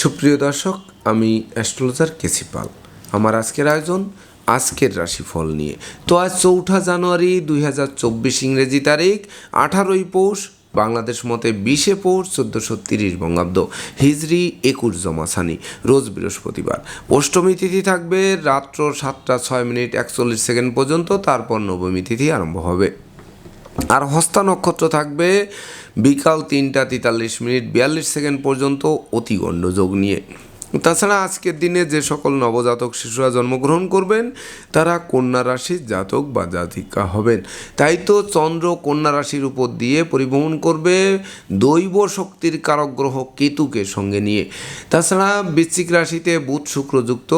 সুপ্রিয় দর্শক, আমি অ্যাস্ট্রোলজার কেসি পাল। আমার আজকের আয়োজন আজকের রাশিফল নিয়ে। তো আজ চৌঠা জানুয়ারি দুই হাজার চব্বিশ ইংরেজি তারিখ, আঠারোই পৌষ, বাংলাদেশ মতে বিশে পৌষ, চোদ্দোশো তিরিশ বঙ্গাব্দ, হিজরি একুশ জমাসানি, রোজ বৃহস্পতিবার। অষ্টমী তিথি থাকবে রাত্র সাতটা ছয় মিনিট একচল্লিশ সেকেন্ড পর্যন্ত, তারপর নবমী তিথি আরম্ভ হবে। আর হস্তা নক্ষত্র থাকবে বিকাল তিনটা তেতাল্লিশ মিনিট বিয়াল্লিশ সেকেন্ড পর্যন্ত অতিগণ্ড যোগ নিয়ে। তাছাড়া আজকের দিনে যে সকল নবজাতক শিশুরা জন্মগ্রহণ করবেন, তারা কন্যা রাশির জাতক বা জাতিকা হবেন। তাই তো চন্দ্র কন্যা রাশির উপর দিয়ে পরিবহন করবে দৈব শক্তির কারক গ্রহ কেতুকে সঙ্গে নিয়ে। তাছাড়া বৃশ্চিক রাশিতে বুধ শুক্রযুক্ত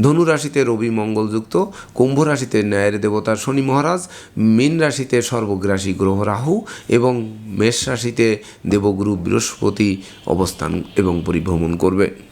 ধনু রাশিতে রবি মঙ্গলযুক্ত কুম্ভ রাশিতে ন্যায়ের দেবতা শনি মহারাজ, মীন রাশিতে সর্বগ্রাসী গ্রহ রাহু এবং মেষ রাশিতে দেবগুরু বৃহস্পতি অবস্থান এবং পরিভ্রমণ করবে।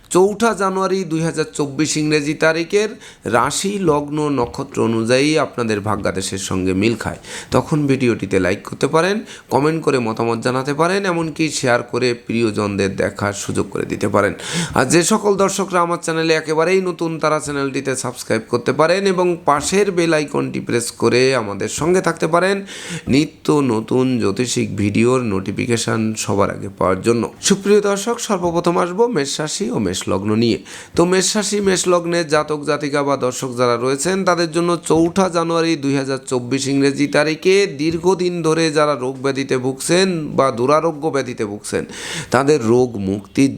চৌঠা জানুয়ারি দুই হাজার চব্বিশ ইংরেজি তারিখের রাশি লগ্ন নক্ষত্র অনুযায়ী আপনাদের ভাগ্যাদেশের সঙ্গে মিল খায়। তখন ভিডিওটিতে লাইক করতে পারেন কমেন্ট করে মতামত জানাতে পারেন, এমনকি শেয়ার করে প্রিয়জনদের দেখার সুযোগ করে দিতে পারেন। আর যে সকল দর্শকরা আমার চ্যানেলে একেবারেই নতুন, তারা চ্যানেলটিতে সাবস্ক্রাইব করতে পারেন এবং পাশের বেল আইকনটি প্রেস করে আমাদের সঙ্গে থাকতে পারেন নিত্য নতুন জ্যোতিষিক ভিডিওর নোটিফিকেশান সবার আগে পাওয়ার জন্য। সুপ্রিয় দর্শক, সর্বপ্রথম আসব মেষ রাশি ও মেষ লগ্ন নিয়ে। তো মেষরাশি মেষলগ্নের জাতক, জাতিকা বা দর্শক যারা রয়েছেন, তাদের জন্য চৌঠা জানুয়ারি দুই হাজার চব্বিশ ইংরেজি তারিখে দীর্ঘদিন ধরে যারা রোগ ব্যাধিতে ভুগছেন বা দুরারোগ্য ব্যাধিতে ভুগছেন, তাদের রোগ মুক্তির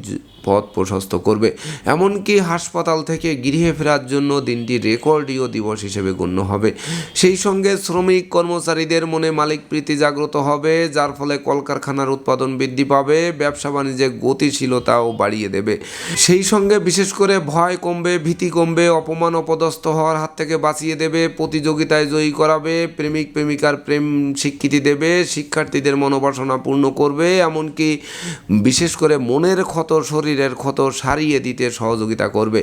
পথ প্রশস্ত করবে। এমনকি হাসপাতাল থেকে গৃহে ফেরার জন্য দিনটি রেকর্ডীয় দিবস হিসেবে গণ্য হবে। সেই সঙ্গে শ্রমিক কর্মচারীদের মনে মালিক প্রীতি জাগ্রত হবে, যার ফলে কলকারখানার উৎপাদন বৃদ্ধি পাবে, ব্যবসা বাণিজ্যে গতিশীলতাও বাড়িয়ে দেবে। সেই সঙ্গে বিশেষ করে ভয় কমবে, ভীতি কমবে, অপমান অপদস্থ হওয়ার হাত থেকে বাঁচিয়ে দেবে, প্রতিযোগিতায় জয়ী করাবে, প্রেমিক প্রেমিকার প্রেম স্বীকৃতি দেবে, শিক্ষার্থীদের মনোবাসনা পূর্ণ করবে, এমনকি বিশেষ করে মনের ক্ষত শরীরের ক্ষত সারিয়ে দিতে সহযোগিতা করবে।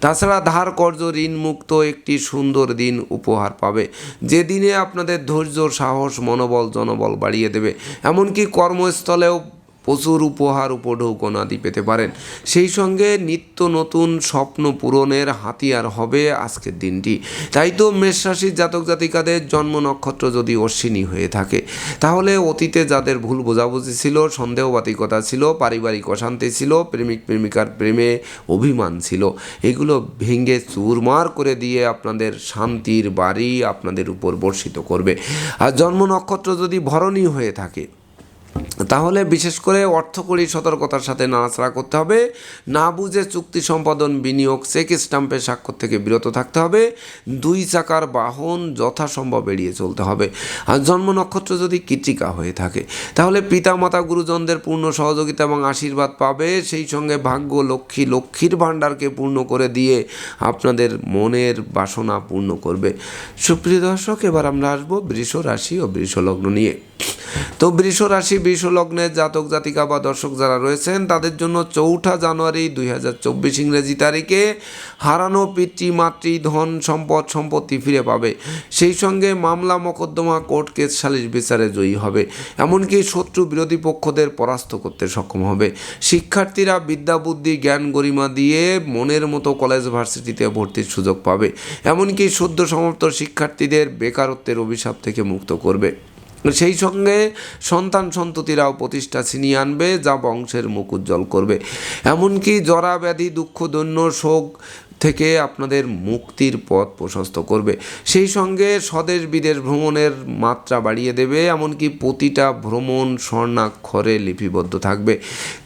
তাছাড়া ধার কর্য ঋণ মুক্ত একটি সুন্দর দিন উপহার পাবে। যে দিনে আপনাদের ধৈর্য, সাহস, মনোবল, জনবল বাড়িয়ে দেবে। এমনকি কর্মস্থলেও প্রচুর উপহার উপঢৌকনাদি পেতে পারেন। সেই সঙ্গে নিত্য নতুন স্বপ্ন পূরণের হাতিয়ার হবে আজকের দিনটি। তাই তো মেষ রাশির জাতক জাতিকাদের জন্ম নক্ষত্র যদি অশ্বিনী হয়ে থাকে, তাহলে অতীতে যাদের ভুল বোঝাবুঝি ছিল, সন্দেহবাতিকতা ছিল, পারিবারিক অশান্তি ছিল, প্রেমিক প্রেমিকার প্রেমে অভিমান ছিল, এগুলো ভেঙে চুরমার করে দিয়ে আপনাদের শান্তির বাড়ি আপনাদের উপর বর্ষিত করবে। আর জন্ম নক্ষত্র যদি ভরণী হয়ে থাকে তাহলে বিশেষ করে অর্থকরী সতর্কতার সাথে নাড়াচাড়া করতে হবে। না বুঝে চুক্তি সম্পাদন, বিনিয়োগ, চেক স্টাম্পের স্বাক্ষর থেকে বিরত থাকতে হবে। দুই চাকার বাহন যথাসম্ভব এড়িয়ে চলতে হবে। আর জন্ম নক্ষত্র যদি কৃতিকা হয়ে থাকে, তাহলে পিতামাতা, গুরুজনদের পূর্ণ সহযোগিতা এবং আশীর্বাদ পাবে। সেই সঙ্গে ভাগ্য, লক্ষ্মী, লক্ষ্মীর ভাণ্ডারকে পূর্ণ করে দিয়ে আপনাদের মনের বাসনা পূর্ণ করবে। সুপ্রিয় দর্শক, এবার আমরা আসব বৃষ রাশি ও বৃষ লগ্ন নিয়ে। তো বৃষ রাশি বৃষ লগ্নের জাতক, জাতিকা বা দর্শক যারা রয়েছেন, তাদের জন্য চৌঠা জানুয়ারি দুই হাজার চব্বিশ ইংরেজি তারিখে হারানো পিতৃ, মাতৃ, ধন সম্পদ, সম্পত্তি ফিরে পাবে। সেই সঙ্গে মামলা মোকদ্দমা কোর্ট কেস সালিশ বিচারে জয়ী হবে। এমনকি শত্রু বিরোধী পক্ষদের পরাস্ত করতে সক্ষম হবে। শিক্ষার্থীরা বিদ্যা, বুদ্ধি, জ্ঞান গরিমা দিয়ে মনের মতো কলেজ ভার্সিটিতে ভর্তির সুযোগ পাবে। এমনকি সদ্য সমাপ্ত শিক্ষার্থীদের বেকারত্বের অভিশাপ থেকে মুক্ত করবে। সেই সঙ্গে সন্তান সন্ততিরাও প্রতিষ্ঠা ছিনিয়ে আনবে, যা বংশের মুখ উজ্জ্বল করবে। এমনকি জরা ব্যাধি, দুঃখ, দৈন্য, শোক থেকে আপনাদের মুক্তির পথ প্রশস্ত করবে। সেই সঙ্গে স্বদেশ বিদেশ ভ্রমণের মাত্রা বাড়িয়ে দেবে, এমনকি প্রতিটা ভ্রমণ স্বর্ণাক্ষরে লিপিবদ্ধ থাকবে।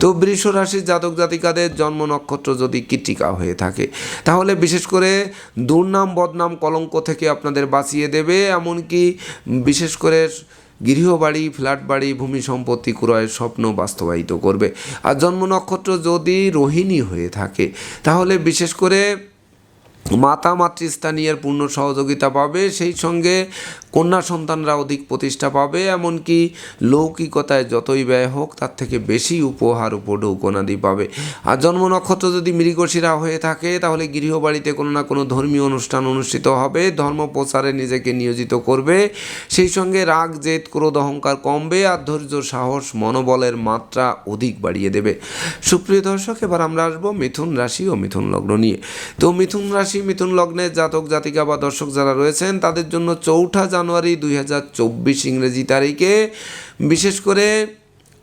তো বৃষ রাশির জাতক জাতিকাদের জন্ম নক্ষত্র যদি কৃতিকা হয়ে থাকে, তাহলে বিশেষ করে দুর্নাম, বদনাম, কলঙ্ক থেকে আপনাদের বাঁচিয়ে দেবে, এমনকি বিশেষ করে গৃহবাড়ি ফ্ল্যাট বাড়ি ভূমি সম্পত্তি ক্রয়ের স্বপ্ন বাস্তবায়িত করবে। আর জন্ম নক্ষত্র যদি রোহিণী হয়ে থাকে, তাহলে বিশেষ করে মাতা মাতৃস্থানীয়ের পূর্ণ সহযোগিতা পাবে, সেই সঙ্গে কন্যা সন্তানরা অধিক প্রতিষ্ঠা পাবে, এমনকি লৌকিকতায় যতই ব্যয় হোক, তার থেকে বেশি উপহার উপঢৌকনাদি পাবে। আর জন্ম নক্ষত্র যদি মৃগশিরা হয়ে থাকে, তাহলে গৃহবাড়িতে কোনো না কোনো ধর্মীয় অনুষ্ঠান অনুষ্ঠিত হবে, ধর্ম প্রচারে নিজেকে নিয়োজিত করবে, সেই সঙ্গে রাগ, জেদ, ক্রোধ, অহংকার কমবে, আর ধৈর্য, সাহস, মনোবলের মাত্রা অধিক বাড়িয়ে দেবে। সুপ্রিয় দর্শক, এবার আমরা আসব মিথুন রাশি ও মিথুন লগ্ন নিয়ে। তো মিথুন রাশি মিথুন লগ্নে জাতক, জাতিকা বা দর্শক যারা রয়েছেন, তাদের জন্য চৌঠা জানুয়ারি দুই হাজার চব্বিশ ইংরেজি তারিখে বিশেষ করে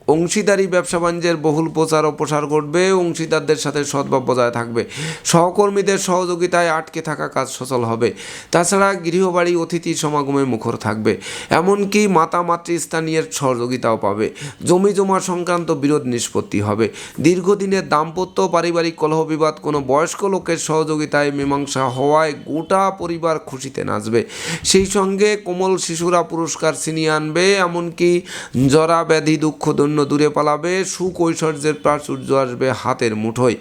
অংশীদারি ব্যবসা বাণিজ্যের বহুল প্রচার ও প্রসার ঘটবে, অংশীদারদের সাথে সদ্ভাব বজায় থাকবে। সহকর্মীদের সহযোগিতায় আটকে থাকা কাজ সচল হবে। তাছাড়া গৃহবাড়ি অতিথি সমাগমে মুখর থাকবে। এমনকি মাতা মাতৃস্থানীয় সহযোগিতাও পাবে। জমি জমা সংক্রান্ত বিরোধ নিষ্পত্তি হবে। দীর্ঘদিনের দাম্পত্য পারিবারিক কলহ বিবাদ, কোনো বয়স্ক লোকের সহযোগিতায় মীমাংসা হওয়ায় গোটা পরিবার খুশিতে নাচবে। সেই সঙ্গে কোমল শিশুরা পুরস্কার ছিনিয়ে আনবে, এমনকি জরা ব্যাধি দুঃখ দৈন্য দূরে পালাবে সুকৈশর্যের প্রাচুর্য আসবে হাতের মুঠোয়।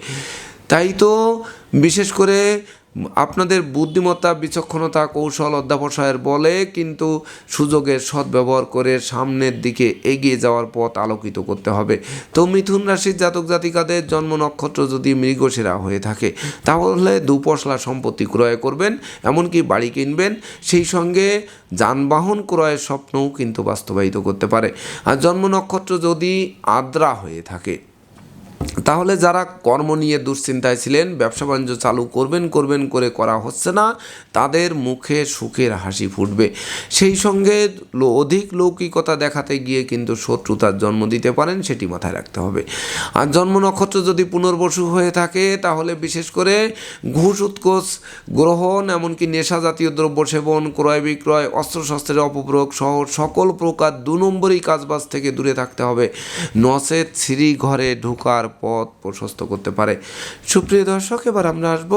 তাই তো বিশেষ করে আপনাদের বুদ্ধিমত্তা, বিচক্ষণতা, কৌশল অধ্যাবসায়ের বলে কিন্তু সুযোগের সদ্ব্যবহার করে সামনের দিকে এগিয়ে যাওয়ার পথ আলোকিত করতে হবে। তো মিথুন রাশির জাতক জাতিকাদের জন্ম নক্ষত্র যদি মৃগশিরা হয়ে থাকে, তাহলে দুপশলা সম্পত্তি ক্রয় করবেন, এমনকি বাড়ি কিনবেন। সেই সঙ্গে যানবাহন ক্রয়ের স্বপ্নও কিন্তু বাস্তবায়িত করতে পারে। আর জন্ম নক্ষত্র যদি আদ্রা হয়ে থাকে তাহলে যারা কর্ম নিয়ে দুশ্চিন্তায় ছিলেন, ব্যবসা বাণিজ্য চালু করবেন করবেন করে করা হচ্ছে না, তাদের মুখে সুখের হাসি ফুটবে। সেই সঙ্গে অধিক লৌকিকতা দেখাতে গিয়ে কিন্তু শত্রুতার জন্ম দিতে পারেন, সেটি মাথায় রাখতে হবে। আর জন্ম নক্ষত্র যদি পুনর্বসু হয়ে থাকে, তাহলে বিশেষ করে ঘুষ উৎকোষ গ্রহণ, এমনকি নেশা জাতীয় দ্রব্য সেবন, ক্রয় বিক্রয় অস্ত্রশস্ত্রের অপপ্রয়োগ সহ সকল প্রকার দু নম্বরই কাজবাজ থেকে দূরে থাকতে হবে। নচেত সিঁড়ি ঘরে ঢোকার পথ প্রশস্ত করতে পারে। সুপ্রিয় দর্শক, এবার আমরা আসব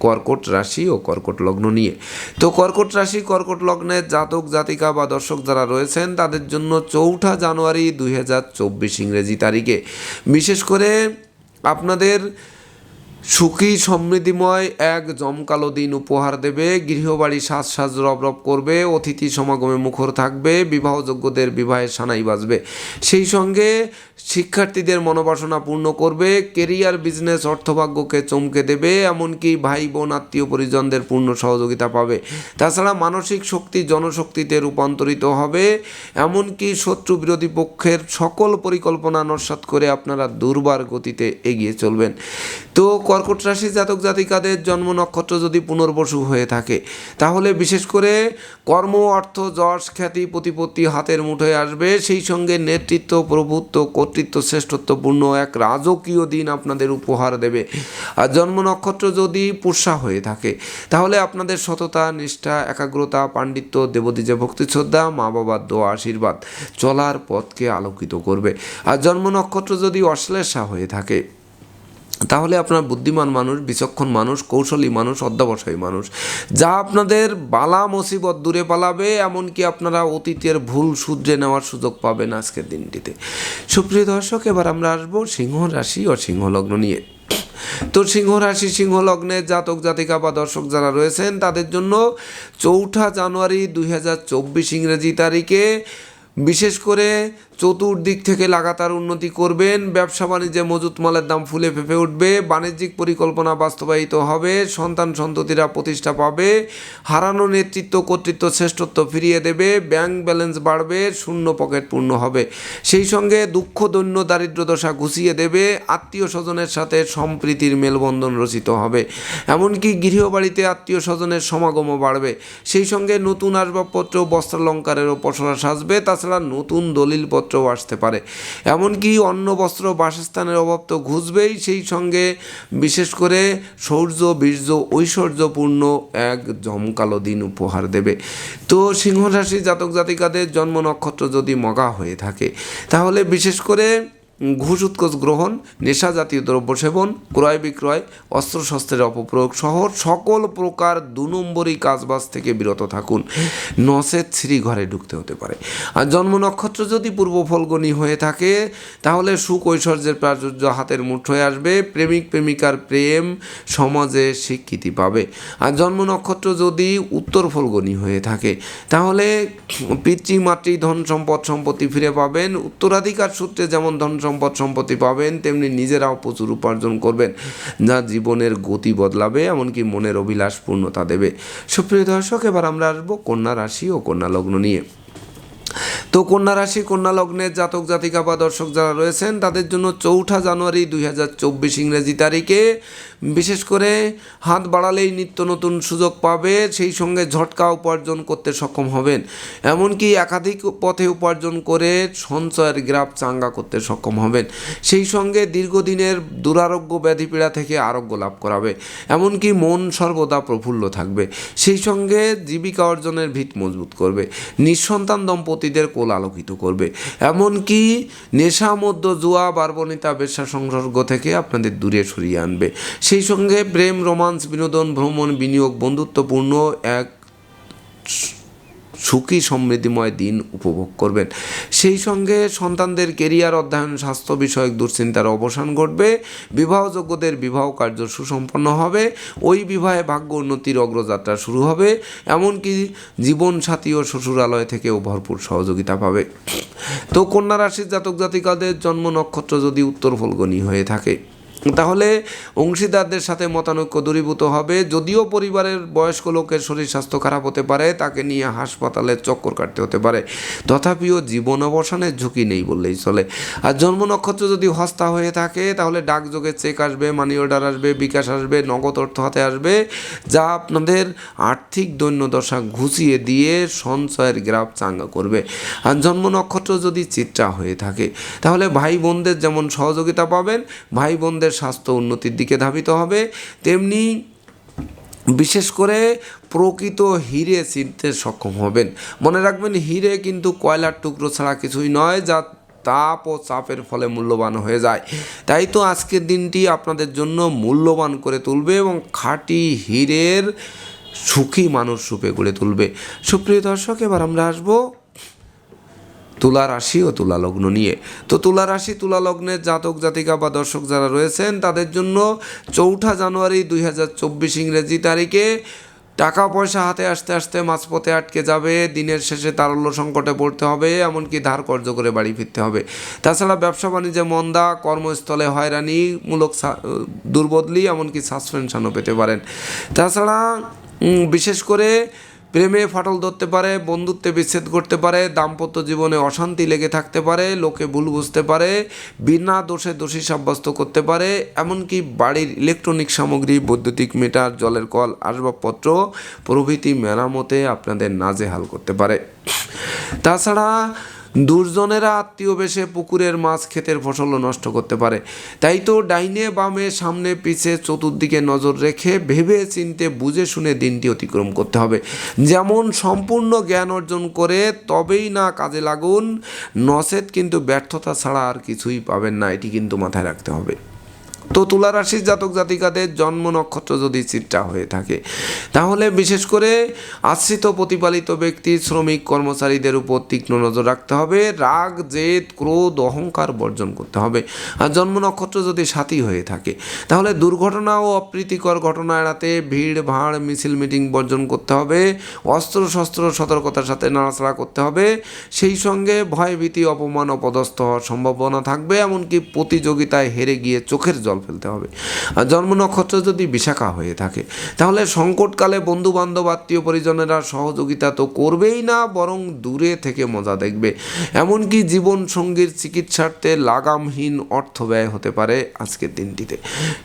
কর্কট রাশি ও কর্কট লগ্ন নিয়ে। তো কর্কট রাশি, কর্কট লগ্নের জাতক, জাতিকা বা দর্শক যারা রয়েছেন, তাদের জন্য চৌঠা জানুয়ারি দুই হাজার চব্বিশ ইংরেজি তারিখে। বিশেষ করে আপনাদের সুখী সমৃদ্ধিময় এক জমকালো দিন উপহার দেবে। গৃহবাড়ি সাজ সাজ রব রব করবে। অতিথি সমাগমে মুখর থাকবে। বিবাহযোগ্যদের বিবাহের সানাই বাজবে। সেই সঙ্গে শিক্ষার্থীদের মনোবাসনা পূর্ণ করবে। কেরিয়ার, বিজনেস, অর্থভাগ্যকে চমকে দেবে। এমনকি ভাই বোন আত্মীয় পরিজনদের পূর্ণ সহযোগিতা পাবে। তাছাড়া মানসিক শক্তি জনশক্তিতে রূপান্তরিত হবে। এমনকি শত্রু বিরোধী পক্ষের সকল পরিকল্পনা নস্বাত করে আপনারা দুর্বার গতিতে এগিয়ে চলবেন। তো কর্কট রাশি জাতক জাতিকাদের জন্ম নক্ষত্র যদি পুনর্বসু হয়ে থাকে, তাহলে বিশেষ করে কর্ম, অর্থ, যশ, খ্যাতি, প্রতিপত্তি হাতের মুঠোয় আসবে। সেই সঙ্গে নেতৃত্ব, প্রভুত্ব, কর্তৃত্ব, শ্রেষ্ঠত্বপূর্ণ এক রাজকীয় দিন আপনাদের উপহার দেবে। আর জন্ম নক্ষত্র যদি পুষা হয়ে থাকে, তাহলে আপনাদের সততা, নিষ্ঠা, একাগ্রতা, পাণ্ডিত্য, দেবদীজে ভক্তি শ্রদ্ধা মা বাবার দোয়া, আশীর্বাদ চলার পথকে আলোকিত করবে। আর জন্ম নক্ষত্র যদি অশ্লেষা হয়ে থাকে তাহলে আপনার বুদ্ধিমান মানুষ, বিচক্ষণ মানুষ, কৌশলী মানুষ, অধ্যাবসায়ী মানুষ। যা আপনাদের বালা মুসিবত দূরে পালাবে, এমনকি আপনারা অতীতের ভুল শুধরে নেওয়ার সুযোগ পাবেন আজকের দিনটিতে। সুপ্রিয় দর্শক, এবার আমরা আসব সিংহ রাশি ও সিংহ লগ্ন নিয়ে। তো সিংহ রাশি, সিংহ লগ্নের জাতক, জাতিকা বা দর্শক যারা রয়েছেন, তাদের জন্য চৌঠা জানুয়ারি দুই হাজার চব্বিশ ইংরেজি তারিখে বিশেষ করে চতুর্দিক থেকে লাগাতার উন্নতি করবেন। ব্যবসা বাণিজ্যে মজুত মালের দাম ফুলে ফেঁপে উঠবে। বাণিজ্যিক পরিকল্পনা বাস্তবায়িত হবে। সন্তান সন্ততিরা প্রতিষ্ঠা পাবে। হারানো নেতৃত্ব, কর্তৃত্ব, শ্রেষ্ঠত্ব ফিরিয়ে দেবে। ব্যাংক ব্যালেন্স বাড়বে। শূন্য পকেট পূর্ণ হবে। সেই সঙ্গে দুঃখ দৈন্য দারিদ্র দশা ঘুষিয়ে দেবে। আত্মীয় স্বজনের সাথে সম্প্রীতির মেলবন্ধন রচিত হবে। এমনকি গৃহবাড়িতে আত্মীয় স্বজনের সমাগমও বাড়বে। সেই সঙ্গে নতুন আসবাবপত্র বস্ত্রালঙ্কারেরও পসরা সাজবে। তাছাড়া নতুন দলিলপত্র নথিপত্রও আসতে পারে। এমনকি অন্ন বস্ত্র বাসস্থানের অভাব তো ঘুষবেই সেই সঙ্গে, বিশেষ করে শৌর্য বীর্য, ঐশ্বর্যপূর্ণ এক জমকালো দিন উপহার দেবে। তো সিংহ রাশি জাতক জাতিকাদের জন্ম নক্ষত্র যদি মগা হয়ে থাকে, তাহলে বিশেষ করে ঘুষ উৎকোচ গ্রহণ নেশা জাতীয় দ্রব্য সেবন, ক্রয় বিক্রয়, অস্ত্রশস্ত্রের অপপ্রয়োগ সহ সকল প্রকার দু নম্বরই কাজবাজ থেকে বিরত থাকুন। নসের শ্রী ঘরে ঢুকতে হতে পারে। আর জন্ম নক্ষত্র যদি পূর্ব ফলগণী হয়ে থাকে, তাহলে সুখ ঐশ্বর্যের প্রাচুর্য হাতের মুঠোয় আসবে। প্রেমিক, প্রেমিকার প্রেম সমাজে স্বীকৃতি পাবে। আর জন্ম নক্ষত্র যদি উত্তর ফলগণী হয়ে থাকে, তাহলে পিতৃ মাতৃ ধন সম্পদ সম্পত্তি ফিরে পাবেন। উত্তরাধিকার সূত্রে যেমন ধন সম্পদ সম্পত্তি পাবেন, তেমনি নিজেরাও প্রচুর উপার্জন করবেন। যা জীবনের গতি বদলাবে, এমনকি মনের অভিলাষ পূর্ণতা দেবে। সুপ্রিয় দর্শক, এবার আমরা আসব কন্যা রাশি ও কন্যা লগ্ন নিয়ে। তো কন্যা রাশি, কন্যা লগ্নের জাতক, জাতিকা বা দর্শক যারা রয়েছেন, তাদের জন্য চৌঠা জানুয়ারি দুই হাজার চব্বিশ ইংরেজি তারিখে বিশেষ করে হাত বাড়ালেই নিত্য নতুন সুযোগ পাবে, সেই সঙ্গে ঝটকা উপার্জন করতে সক্ষম হবেন। এমনকি একাধিক পথে উপার্জন করে সঞ্চয়ের গ্রাফ চাঙ্গা করতে সক্ষম হবেন। সেই সঙ্গে দীর্ঘদিনের দুরারোগ্য ব্যাধি পীড়া থেকে আরোগ্য লাভ করাবে। এমনকি মন সর্বদা প্রফুল্ল থাকবে। সেই সঙ্গে জীবিকা অর্জনের ভিত মজবুত করবে। নিঃসন্তান দম্পতিদের কোল আলোকিত করবে। এমনকি নেশা মধ্য জুয়া, বার্বনিতা, বেশ্যা সংসর্গ থেকে আপনাদের দূরে সরিয়ে আনবে। সেই সঙ্গে প্রেম, রোমান্স, বিনোদন, ভ্রমণ, বিনিয়োগ, বন্ধুত্বপূর্ণ এক সুখী সমৃদ্ধিময় দিন উপভোগ করবেন। সেই সঙ্গে সন্তানদের কেরিয়ার অধ্যয়ন, স্বাস্থ্য বিষয়ক দুশ্চিন্তার অবসান ঘটবে, বিবাহযোগ্যদের বিবাহ কার্য সুসম্পন্ন হবে, ওই বিবাহে ভাগ্য উন্নতির অগ্রযাত্রা শুরু হবে, এমনকি জীবনসাথী ও শ্বশুরালয় থেকেও ভরপুর সহযোগিতা পাবে। তো কন্যা রাশির জাতক জাতিকাদের জন্ম নক্ষত্র যদি উত্তর ফলগণী হয়ে থাকে তাহলে অংশীদারদের সাথে মতানৈক্য দূরীভূত হবে। যদিও পরিবারের বয়স্ক লোকের শরীর স্বাস্থ্য খারাপ হতে পারে, তাকে নিয়ে হাসপাতালে চক্কর কাটতে হতে পারে। তথাপিও জীবন অবসানের ঝুঁকি নেই বললেই চলে। আর জন্ম নক্ষত্র যদি হস্তা হয়ে থাকে, তাহলে ডাকযোগে চেক আসবে মানি অর্ডার আসবে, বিকাশ আসবে, নগদ অর্থ হাতে আসবে, যা আপনাদের আর্থিক দৈন্যদশা ঘুষিয়ে দিয়ে সঞ্চয়ের গ্রাফ চাঙ্গা করবে। আর জন্ম নক্ষত্র যদি চিত্রা হয়ে থাকে, তাহলে ভাই বোনদের যেমন সহযোগিতা পাবেন ভাই বোনদের স্বাস্থ্য উন্নতির দিকে ধাবিত হবে। তেমনি বিশেষ করে প্রকৃত হিরে চিনতে সক্ষম হবেন। মনে রাখবেন, হিরে কিন্তু কয়লার টুকরো ছাড়া কিছুই নয়, যা তাপ ও চাপের ফলে মূল্যবান হয়ে যায়। তাই তো আজকের দিনটি আপনাদের জন্য মূল্যবান করে তুলবে এবং খাঁটি হীরের সুখী মানুষ রূপে গড়ে তুলবে। সুপ্রিয় দর্শক, এবার আমরা আসব তুলা রাশি ও তুলা লগ্ন নিয়ে। তো তুলা রাশি, তুলা লগ্নের জাতক, জাতিকা বা দর্শক যারা রয়েছেন, তাদের জন্য চৌঠা জানুয়ারি দুই হাজার চব্বিশ ইংরেজি তারিখে টাকা পয়সা হাতে আসতে আসতে মাঝপথে আটকে যাবে, দিনের শেষে তারল্য সংকটে পড়তে হবে, এমনকি ধার কর্য করে বাড়ি ফিরতে হবে। তাছাড়া ব্যবসা বাণিজ্যে মন্দা, কর্মস্থলে হয়রানিমূলক দুর্বদলি, এমনকি সাসপেনশনও পেতে পারেন। তাছাড়া বিশেষ করে প্রেমে ফাটল ধরতে পারে, বন্ধুত্বে বিচ্ছেদ করতে পারে, দাম্পত্য জীবনে অশান্তি লেগে থাকতে পারে, লোকে ভুল বুঝতে পারে, বিনা দোষে দোষী সাব্যস্ত করতে পারে, এমনকি বাড়ির ইলেকট্রনিক সামগ্রী, বৈদ্যুতিক মিটার, জলের কল, আসবাবপত্র প্রভৃতি মেরামতে আপনাদের নাজেহাল করতে পারে। তাছাড়া দুর্জনেরা আত্মীয় বেশে পুকুরের মাছ ক্ষেতের ফসলও নষ্ট করতে পারে। তাই তো ডাইনে বামে সামনে পিছে চতুর্দিকে নজর রেখে ভেবে চিনতে বুঝে শুনে দিনটি অতিক্রম করতে হবে। যেমন সম্পূর্ণ জ্ঞান অর্জন করে তবেই না কাজে লাগুন। নসেদ কিন্তু ব্যর্থতা ছাড়া আর কিছুই পাবেন না, এটি কিন্তু মাথায় রাখতে হবে। তো তুলা রাশির জাতক জাতিকাদের জন্ম নক্ষত্র যদি চিত্রা হয়ে থাকে, তাহলে বিশেষ করে আশ্রিত প্রতিপালিত ব্যক্তি, শ্রমিক, কর্মচারীদের উপর তীক্ষ্ণ নজর রাখতে হবে। রাগ, জেদ, ক্রোধ, অহংকার বর্জন করতে হবে। আর জন্ম নক্ষত্র যদি সাথী হয়ে থাকে, তাহলে দুর্ঘটনা ও অপ্রীতিকর ঘটনা এড়াতে ভিড়, ভাড়, মিছিল, মিটিং বর্জন করতে হবে। অস্ত্র, শস্ত্র সতর্কতার সাথে নাড়াচাড়া করতে হবে। সেই সঙ্গে ভয় ভীতি অপমান, অপদস্থ হওয়ার সম্ভাবনা থাকবে। এমনকি প্রতিযোগিতায় হেরে গিয়ে চোখের জল ফেলতে হবে। আর জন্ম নক্ষত্র যদি বিশাখা হয়ে থাকে, তাহলে সংকটকালে বন্ধু বান্ধব আত্মীয় পরিজনেরা সহযোগিতা তো করবেই না, বরং দূরে থেকে মজা দেখবে। এমনকি জীবন সঙ্গীর চিকিৎসার্থে লাগামহীন অর্থ ব্যয় হতে পারে আজকের দিনটিতে।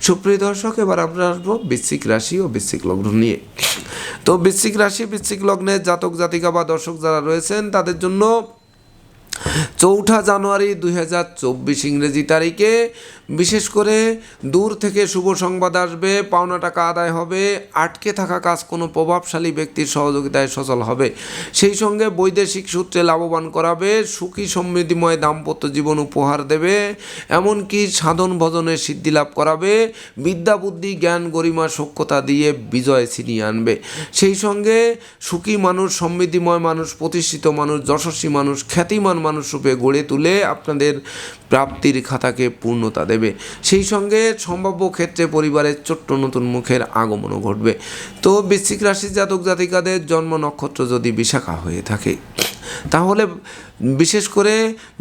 সুপ্রিয় দর্শক, এবার আমরা আসব বৃশ্চিক রাশি ও বৃশ্চিক লগ্ন নিয়ে। তো বৃশ্চিক রাশি, বৃশ্চিক লগ্নের জাতক, জাতিকা বা দর্শক যারা রয়েছেন, তাদের জন্য চৌঠা জানুয়ারি দুই হাজার চব্বিশ ইংরেজি তারিখে বিশেষ করে দূর থেকে শুভ সংবাদ আসবে, পাওনা টাকা আদায় হবে, আটকে থাকা কাজ কোনো প্রভাবশালী ব্যক্তির সহযোগিতায় সচল হবে। সেই সঙ্গে বৈদেশিক সূত্রে লাভবান করাবে, সুখী সমৃদ্ধিময় দাম্পত্য জীবন উপহার দেবে, এমনকি সাধন ভজনে সিদ্ধি লাভ করাবে, বিদ্যা, বুদ্ধি, জ্ঞান, গরিমা সক্ষতা দিয়ে বিজয় ছিনিয়ে আনবে। সেই সঙ্গে সুখী মানুষ, সমৃদ্ধিময় মানুষ, প্রতিষ্ঠিত মানুষ, যশস্বী মানুষ, খ্যাতিমান মানুষ রূপে গড়ে তুলে আপনাদের প্রাপ্তির খাতাকে পূর্ণতা দেবে। সেই সঙ্গে সম্ভাব্য ক্ষেত্রে পরিবারের ছোট্ট নতুন মুখের আগমনও ঘটবে। তো বৃশ্চিক রাশির জাতক জাতিকাদের জন্ম নক্ষত্র যদি বিশাখা হয়ে থাকে, তাহলে বিশেষ করে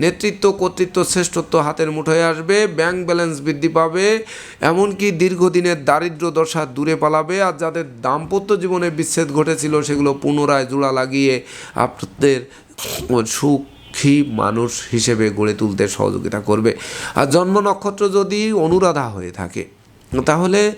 নেতৃত্ব, কর্তৃত্ব, শ্রেষ্ঠত্ব হাতের মুঠোয় আসবে ব্যাংক ব্যালেন্স বৃদ্ধি পাবে, এমনকি দীর্ঘদিনের দারিদ্র দশা দূরে পালাবে, আর যাদের দাম্পত্য জীবনে বিচ্ছেদ ঘটেছিল সেগুলো পুনরায় জোড়া লাগিয়ে আপনাদের সুখী মানুষ হিসেবে গড়ে তুলতে সহযোগিতা করবে। আর জন্ম নক্ষত্র যদি অনুরাধা হয়ে থাকে তাহলে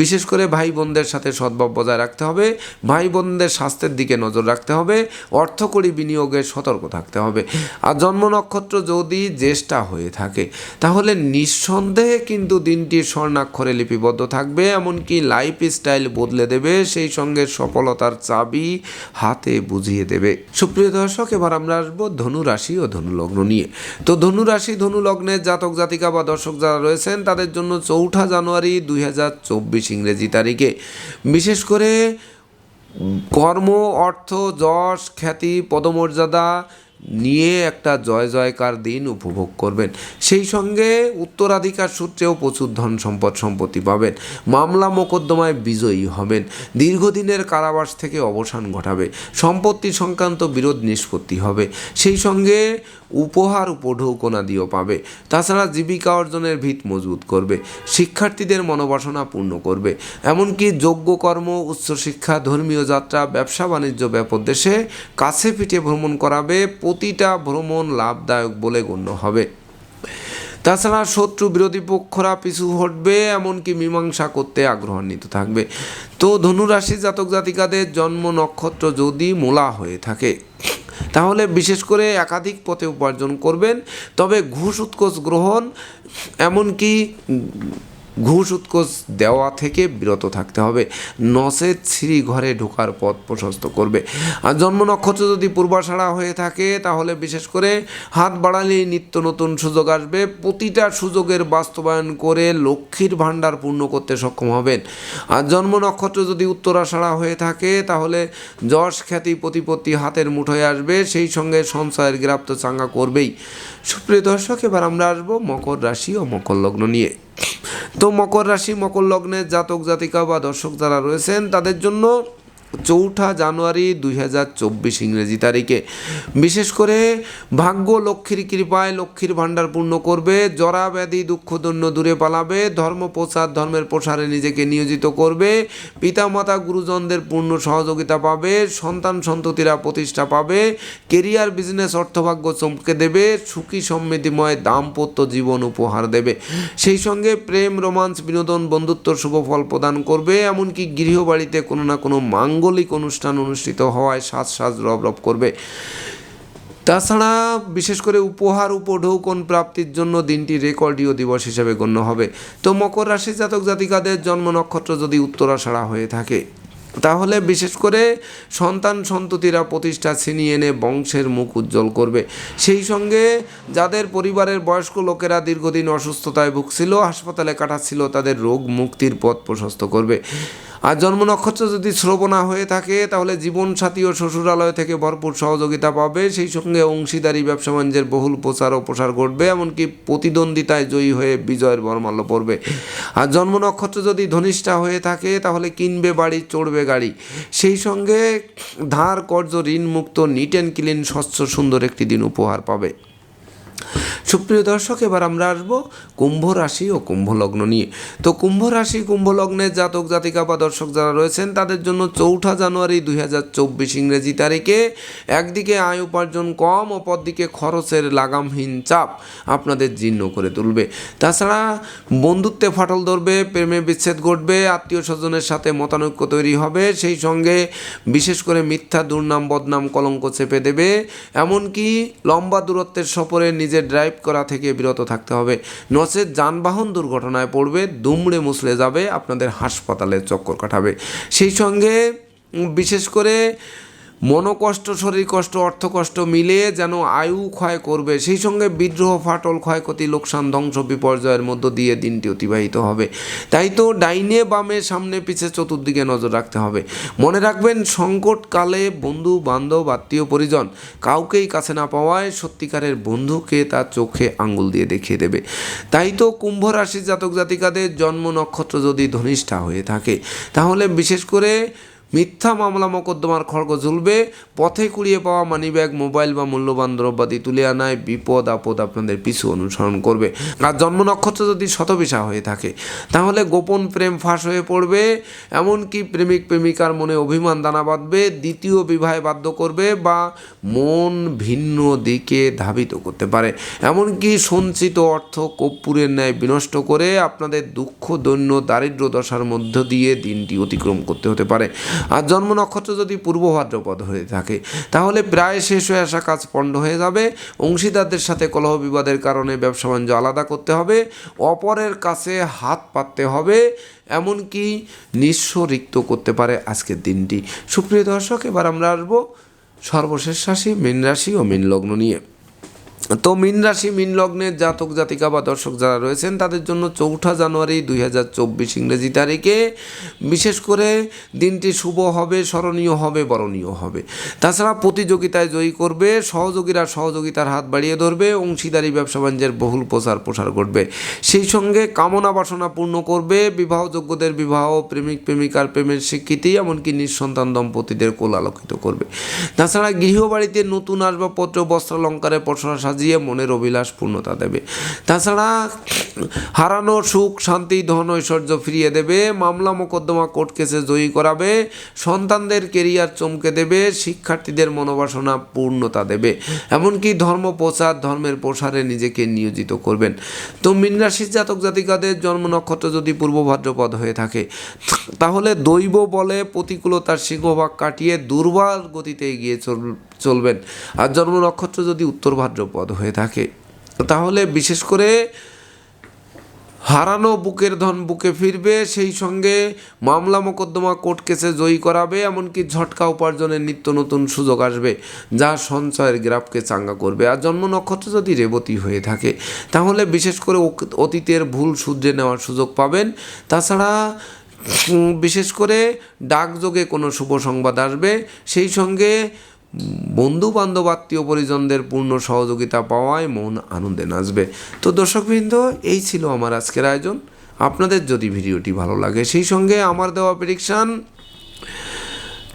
বিশেষ করে ভাই বোনদের সাথে সদ্ভাব বজায় রাখতে হবে ভাই বোনদের স্বাস্থ্যের দিকে নজর রাখতে হবে, অর্থকরী বিনিয়োগে সতর্ক থাকতে হবে। আর জন্ম নক্ষত্র যদি জ্যেষ্ঠা হয়ে থাকে, তাহলে নিঃসন্দেহে কিন্তু দিনটি স্বর্ণাক্ষরে লিপিবদ্ধ থাকবে, এমনকি লাইফ স্টাইল বদলে দেবে, সেই সঙ্গে সফলতার চাবি হাতে বুঝিয়ে দেবে। সুপ্রিয় দর্শক, এবার আমরা আসব ধনু রাশি ও ধনুলগ্ন নিয়ে। তো ধনুরাশি, ধনুলগ্নের জাতক জাতিকা বা দর্শক যারা রয়েছেন, তাদের জন্য চৌঠা জানুয়ারি দুই হাজার চব্বিশ ইংরেজি তারিখে। বিশেষ করে কর্ম অর্থ যশ খ্যাতি পদমর্যাদা নিয়ে একটা জয় জয়কার দিন উপভোগ করবেন। সেই সঙ্গে উত্তরাধিকার সূত্রেও প্রচুর ধন সম্পদ সম্পত্তি পাবেন। মামলা মোকদ্দমায় বিজয়ী হবেন। দীর্ঘদিনের কারাবাস থেকে অবসান ঘটাবে। সম্পত্তি সংক্রান্ত বিরোধ নিষ্পত্তি হবে। সেই সঙ্গে উপহার উপঢৌকনাদিও পাবে। তাছাড়া জীবিকা অর্জনের ভিত মজবুত করবে। শিক্ষার্থীদের মনোবাসনা পূর্ণ করবে। এমনকি যোগ্য কর্ম, উচ্চশিক্ষা, ধর্মীয় যাত্রা, ব্যবসা, বাণিজ্য ব্যাপদেশে কাছে পিঠে ভ্রমণ করাবে প্রতিটা ভ্রমণ লাভদায়ক বলে গণ্য হবে। তাছাড়া শত্রু বিরোধী পক্ষরা পিছু হটবে, এমনকি মীমাংসা করতে আগ্রহান্বিত থাকবে। তো ধনুরাশি জাতক জাতিকাদের জন্ম নক্ষত্র যদি মোলা হয়ে থাকে, তাহলে বিশেষ করে একাধিক পথে উপার্জন করবেন, তবে ঘুষ উৎকোচ গ্রহণ, এমনকি ঘুষ, উৎকোচ দেওয়া থেকে বিরত থাকতে হবে। নসেদ সিঁড়ি ঘরে ঢোকার পথ প্রশস্ত করবে। আর জন্ম নক্ষত্র যদি পূর্বাষাড়া হয়ে থাকে, তাহলে বিশেষ করে হাত বাড়ালেই নিত্য নতুন সুযোগ আসবে। প্রতিটা সুযোগের বাস্তবায়ন করে লক্ষ্মীর ভাণ্ডার পূর্ণ করতে সক্ষম হবেন। আর জন্ম নক্ষত্র যদি উত্তরাষাড়া হয়ে থাকে, তাহলে যশ খ্যাতি, প্রতিপত্তি হাতের মুঠোয় আসবে। সেই সঙ্গে সঞ্চয়ের গ্রাপ তো চাঙ্গা করবেই। সুপ্রিয় দর্শক, এবার আমরা আসব মকর রাশি ও মকর লগ্ন নিয়ে। তো মকর রাশি মকর লগ্নের জাতক জাতিকা বা দর্শক যারা রয়েছেন তাদের জন্য চৌঠা জানুয়ারি দুই হাজার চব্বিশ ইংরেজি তারিখে। বিশেষ করে ভাগ্য লক্ষ্মীর কৃপায় লক্ষ্মীর ভাণ্ডার পূর্ণ করবে, জরা ব্যাধি দুঃখদন্য দূরে পালাবে, ধর্ম প্রচার ধর্মের প্রসারে নিজেকে নিয়োজিত করবে, পিতামাতা গুরুজনদের পূর্ণ সহযোগিতা পাবে, সন্তান সন্ততিরা প্রতিষ্ঠা পাবে, কেরিয়ার, বিজনেস, অর্থভাগ্য চমকে দেবে, সুখী সমৃদ্ধিময় দাম্পত্য জীবন উপহার দেবে। সেই সঙ্গে প্রেম, রোমান্স, বিনোদন, বন্ধুত্ব শুভ ফল প্রদান করবে, এমনকি গৃহবাড়িতে কোনো না কোনো মাঙ্গলিক অনুষ্ঠান অনুষ্ঠিত হওয়ায় সাজ সাজ রব রব করবে। তাছাড়া বিশেষ করে উপহার, উপঢৌকন প্রাপ্তির জন্য দিনটি রেকর্ডীয় দিবস হিসেবে গণ্য হবে। তো মকর রাশি জাতক জাতিকাদের জন্ম নক্ষত্র যদি উত্তরাষাড়া হয়ে থাকে, তাহলে বিশেষ করে সন্তান সন্ততিরা প্রতিষ্ঠা ছিনিয়ে এনে বংশের মুখ উজ্জ্বল করবে। সেই সঙ্গে যাদের পরিবারের বয়স্ক লোকেরা দীর্ঘদিন অসুস্থতায় ভুগছিল, হাসপাতালে কাটাচ্ছিল, তাদের রোগ মুক্তির পথ প্রশস্ত করবে। আর জন্ম নক্ষত্র যদি শ্রবণা হয়ে থাকে, তাহলে জীবনসাথী ও শ্বশুরালয় থেকে ভরপুর সহযোগিতা পাবে। সেই সঙ্গে অংশীদারি, ব্যবসা বাণিজ্যের বহুল প্রচার ও প্রসার ঘটবে, এমনকি প্রতিদ্বন্দ্বিতায় জয়ী হয়ে বিজয়ের বরমাল্য পড়বে। আর জন্ম নক্ষত্র যদি ধনিষ্ঠা হয়ে থাকে, তাহলে কিনবে বাড়ি, চড়বে গাড়ি। সেই সঙ্গে ধার কর্য ঋণ মুক্ত নিট অ্যান্ড ক্লিন, স্বচ্ছ, সুন্দর একটি দিন উপহার পাবে। সুপ্রিয় দর্শক, এবার আমরা আসব কুম্ভ রাশি ও কুম্ভ লগ্ন নিয়ে। তো কুম্ভ রাশি, কুম্ভ লগ্নের জাতক, জাতিকা বা দর্শক যারা রয়েছেন, তাদের জন্য চৌঠা জানুয়ারি দুই হাজার চব্বিশ ইংরেজি তারিখে একদিকে আয় উপার্জন কম অপরদিকে খরচের লাগামহীন চাপ আপনাদের জীর্ণ করে তুলবে। তাছাড়া বন্ধুত্বে ফাটল ধরবে, প্রেমে বিচ্ছেদ ঘটবে, আত্মীয় স্বজনের সাথে মতানৈক্য তৈরি হবে, সেই সঙ্গে বিশেষ করে মিথ্যা দুর্নাম, বদনাম, কলঙ্ক চেপে দেবে। এমনকি লম্বা দূরত্বের সফরে নিজের ড্রাইভ করা থেকে বিরত থাকতে হবে। নচেত যানবাহন দুর্ঘটনায় পড়বে, দুমড়ে মুসলে যাবে, আপনাদের হাসপাতালে চক্কর কাটাবে। সেই সঙ্গে বিশেষ করে মনোকষ্ট শরীর কষ্ট অর্থ কষ্ট মিলে যেন আয়ু ক্ষয় করবে। সেই সঙ্গে বিদ্রোহ, ফাটল, ক্ষয়ক্ষতি, লোকসান, ধ্বংস, বিপর্যয়ের মধ্য দিয়ে দিনটি অতিবাহিত হবে। তাই তো ডাইনে বামে সামনে পিছে চতুর্দিকে নজর রাখতে হবে। মনে রাখবেন, সংকটকালে বন্ধু, বান্ধব, আত্মীয়, পরিজন কাউকেই কাছে না পাওয়ায় সত্যিকারের বন্ধুকে তার চোখে আঙ্গুল দিয়ে দেখিয়ে দেবে। তাই তো কুম্ভ রাশির জাতক জাতিকাদের জন্ম নক্ষত্র যদি ধনিষ্ঠা হয়ে থাকে, তাহলে বিশেষ করে মিথ্যা মামলা মোকদ্দমার খড়গ ঝুলবে, পথে কুড়িয়ে পাওয়া মানিব্যাগ, মোবাইল বা মূল্যবান দ্রব্যাদি তুলে আনায় বিপদ আপদ আপনাদের পিছু অনুসরণ করবে। আর জন্ম নক্ষত্র যদি শতবিশা হয়ে থাকে, তাহলে গোপন প্রেম ফাঁস হয়ে পড়বে, এমনকি প্রেমিক প্রেমিকার মনে অভিমান দানা বাঁধবে, দ্বিতীয় বিবাহে বাধ্য করবে বা মন ভিন্ন দিকে ধাবিত করতে পারে। এমনকি সঞ্চিত অর্থ কর্পূরের ন্যায় বিনষ্ট করে আপনাদের দুঃখ, দৈন্য, দারিদ্র দশার মধ্য দিয়ে দিনটি অতিক্রম করতে হতে পারে। আর জন্ম নক্ষত্র যদি পূর্ব ভাদ্রপদ হয়ে থাকে, তাহলে প্রায় শেষ হয়ে আসা কাজ পণ্ড হয়ে যাবে। অংশীদারদের সাথে কলহ বিবাদের কারণে ব্যবসা বাণিজ্য আলাদা করতে হবে, অপরের কাছে হাত পাততে হবে, এমনকি নিঃস্ব রিক্ত করতে পারে আজকের দিনটি। সুপ্রিয় দর্শক, এবার আমরা আসব সর্বশেষ রাশি, মীন রাশি ও মীন লগ্ন নিয়ে। তো মীন রাশি, মীন লগ্নের জাতক, জাতিকা বা দর্শক যারা রয়েছেন, তাদের জন্য চৌঠা জানুয়ারি দুই হাজার চব্বিশ ইংরেজি তারিখে বিশেষ করে দিনটি শুভ হবে, স্মরণীয় হবে, বরণীয় হবে। তাছাড়া প্রতিযোগিতায় জয়ী করবে, সহযোগীরা সহযোগিতার হাত বাড়িয়ে ধরবে, অংশীদারি, ব্যবসা বাণিজ্যের বহুল প্রচার প্রসার ঘটবে। সেই সঙ্গে কামনা বাসনা পূর্ণ করবে, বিবাহযোগ্যদের বিবাহ, প্রেমিক, প্রেমিকার প্রেমের স্বীকৃতি, এমনকি নিঃসন্তান দম্পতিদের কোল আলোকিত করবে। তাছাড়া গৃহবাড়িতে নতুন আসবাবপত্র, বস্ত্রালঙ্কারে পসরা সাজিয়ে মনের অভিলাষ পূর্ণতা দেবে। তাছাড়া হারানো সুখ, শান্তি, ধন, ঐশ্বর্য ফিরিয়ে দেবে, মামলা মোকদ্দমা কোর্ট কেসে জয়ী করাবে, সন্তানদের কেরিয়ার চমকে দেবে, শিক্ষার্থীদের মনোবাসনা পূর্ণতা দেবে। এমনকি ধর্ম প্রচার, ধর্মের প্রসারে নিজেকে নিয়োজিত করবেন। তো মীন রাশির জাতক জাতিকাদের জন্ম নক্ষত্র যদি পূর্ব ভাদ্রপদ হয়ে থাকে, তাহলে দৈব বলে প্রতিকূলতার সিংহভাগ কাটিয়ে দুর্বল গতিতে এগিয়ে চল- চলবেন। আর জন্ম নক্ষত্র যদি উত্তর ভাদ্রপদ হয়ে থাকে, তাহলে বিশেষ করে হারানো বুকের ধন বুকে ফিরবে, সেই সঙ্গে মামলা মোকদ্দমা কোর্ট কেসে জয়ী করাবে, এমনকি ঝটকা উপার্জনের নিত্য নতুন সুযোগ আসবে, যা সঞ্চয়ের গ্রাফকে চাঙ্গা করবে। আর জন্ম নক্ষত্র যদি রেবতী হয়ে থাকে, তাহলে বিশেষ করে অতীতের ভুল শুধরে নেওয়ার সুযোগ পাবেন। তাছাড়া বিশেষ করে ডাকযোগে কোনো শুভ সংবাদ আসবে, সেই সঙ্গে বন্ধু বান্ধব আত্মীয় পরিজনদের পূর্ণ সহযোগিতা পাওয়ায় মন আনন্দে নাচবে। তো দর্শকবৃন্দ, এই ছিল আমার আজকের আয়োজন। আপনাদের যদি ভিডিওটি ভালো লাগে, সেই সঙ্গে আমার দেওয়া প্রেডিকশান